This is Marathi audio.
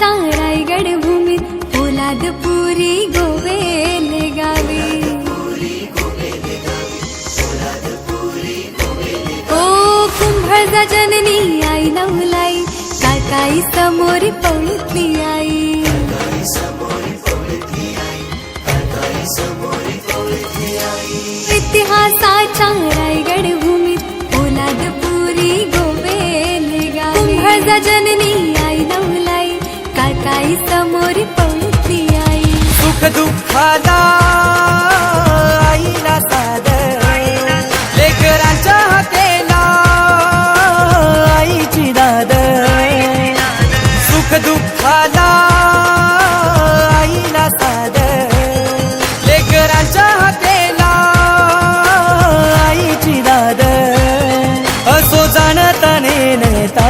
साचा रायगड भूमीत पोलादपुरी गोवेले गावी ओ कुंभळजा जननी आई नवलाई काकाई समोरी पळुतली आई. इतिहासाच्या रायगड भूमीत पोलादपुरी गोवेले गावी कुंभळजा जननी साधा आईला सादर. लेकरांच्या हाकेला आईची दाद. सुख दुःखाला आईला सादर लेकरांच्या हाकेला आईची दाद. असो जाणता नेता.